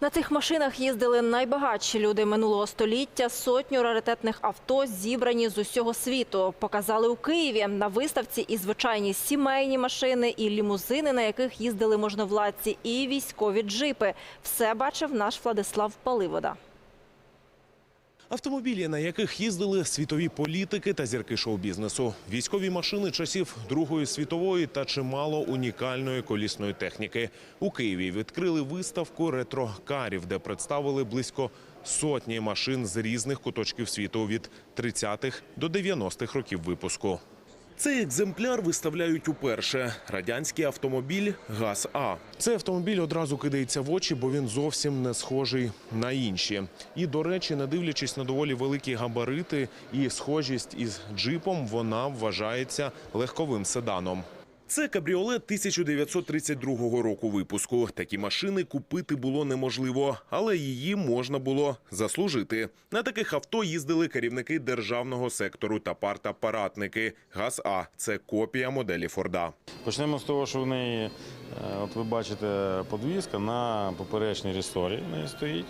На цих машинах їздили найбагатші люди минулого століття. Сотню раритетних авто зібрані з усього світу. Показали у Києві на виставці і звичайні сімейні машини, і лімузини, на яких їздили можновладці, і військові джипи. Все бачив наш Владислав Паливода. Автомобілі, на яких їздили світові політики та зірки шоу-бізнесу, військові машини часів Другої світової та чимало унікальної колісної техніки. У Києві відкрили виставку ретрокарів, де представили близько сотні машин з різних куточків світу від 30-х до 90-х років випуску. Цей екземпляр виставляють уперше. Радянський автомобіль ГАЗ-А. Цей автомобіль одразу кидається в очі, бо він зовсім не схожий на інші. І, до речі, не дивлячись на доволі великі габарити і схожість із джипом, вона вважається легковим седаном. Це кабріолет 1932 року випуску. Такі машини купити було неможливо, але її можна було заслужити. На таких авто їздили керівники державного сектору та партапаратники. ГАЗ-А – це копія моделі Форда. Почнемо з того, що в неї, е, от ви бачите, подвізка на поперечній ресорі в стоїть.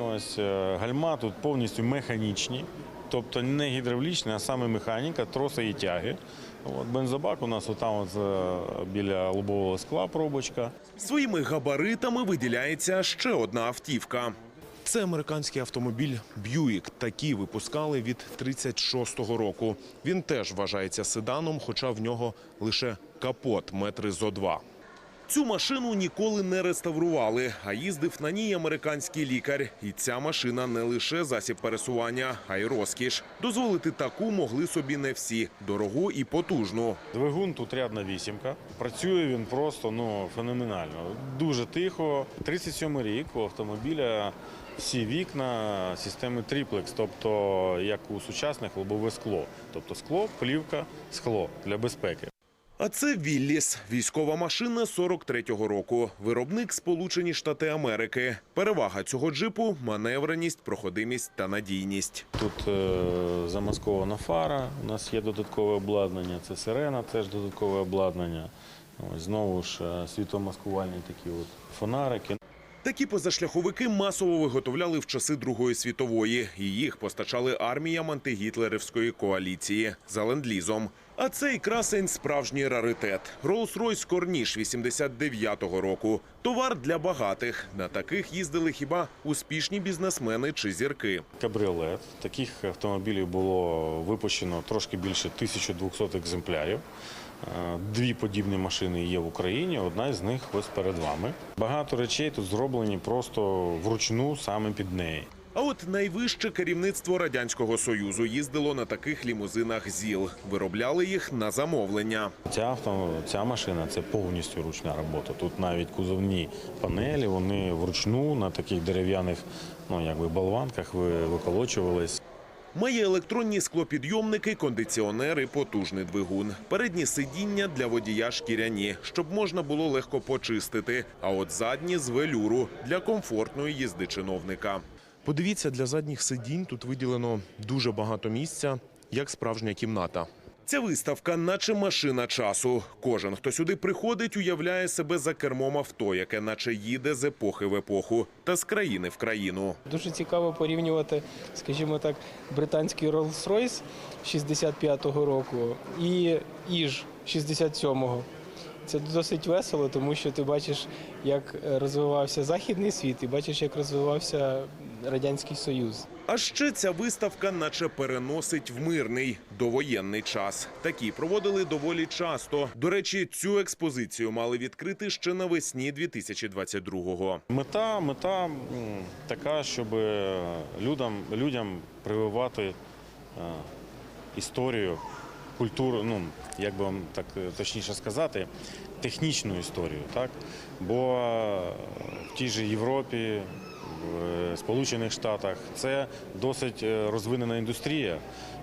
Ось е, гальма тут повністю механічні, тобто не гідравлічні, а саме механіка, троси і тяги. От бензобак у нас отам от, е, біля лобового скла пробочка. Своїми габаритами виділяється ще одна автівка. Це американський автомобіль Б'юік. Такі випускали від 36-го року. Він теж вважається седаном, хоча в нього лише капот метри зо два. Цю машину ніколи не реставрували, а їздив на ній американський лікар. І ця машина не лише засіб пересування, а й розкіш. Дозволити таку могли собі не всі дорогу і потужну. Двигун тут рядна вісімка. Працює він просто ну, феноменально. Дуже тихо. 37 рік у автомобіля всі вікна системи триплекс, тобто як у сучасних лобове скло. Тобто скло, плівка, скло для безпеки. А це Вілліс, військова машина 43-го року. Виробник Сполучені Штати Америки. Перевага цього джипу маневреність, проходимість та надійність. Тут е, замаскована фара, у нас є додаткове обладнання, це сирена, теж додаткове обладнання. Ось, знову ж е, світломаскувальні такі от фонарики. Такі позашляховики масово виготовляли в часи Другої світової, і їх постачали арміям антигітлерівської коаліції за ленд-лізом. А цей красень справжній раритет. Rolls-Royce Corniche 89-го року. Товар для багатих. На таких їздили хіба успішні бізнесмени чи зірки. Кабріолет. Таких автомобілів було випущено трошки більше 1200 екземплярів. Е, Дві подібні машини є в Україні, одна з них ось перед вами. Багато речей тут зроблені просто вручну саме під неї. А от найвище керівництво радянського союзу їздило на таких лімузинах ЗІЛ. Виробляли їх на замовлення. Ця авто, ця машина це повністю ручна робота. Тут навіть кузовні панелі, вони вручну на таких дерев'яних ну, якби болванках виколочувались. Має електронні склопідйомники, кондиціонер і потужний двигун. Передні сидіння для водія шкіряні, щоб можна було легко почистити. А от задні з велюру для комфортної їзди чиновника. Подивіться, для задніх сидінь тут виділено дуже багато місця, як справжня кімната. Ця виставка, наче машина часу. Кожен, хто сюди приходить, уявляє себе за кермом авто, яке наче їде з епохи в епоху та з країни в країну. Дуже цікаво порівнювати, скажімо так, британський Rolls-Royce 65-го року і Іж 67-го. Це досить весело, тому що ти бачиш, як розвивався західний світ, і бачиш, як розвивався радянський союз. А ще ця виставка, наче переносить в мирний довоєнний час. Такі проводили доволі часто. До речі, цю експозицію мали відкрити ще навесні 2022-го. Мета, мета така, щоб людям, людям прививати е, історію, культуру, ну як би вам так е, точніше сказати, технічну історію, так? Бо е, в тій же Європі, в е, Сполучених Штатах це досить е, розвинена індустрія,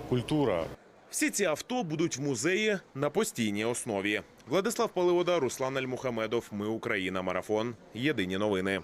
культура. Всі ці авто будуть в музеї на постійній основі. Владислав Паливода, Руслан Альмухамедов. Ми Україна. Марафон. Єдині новини.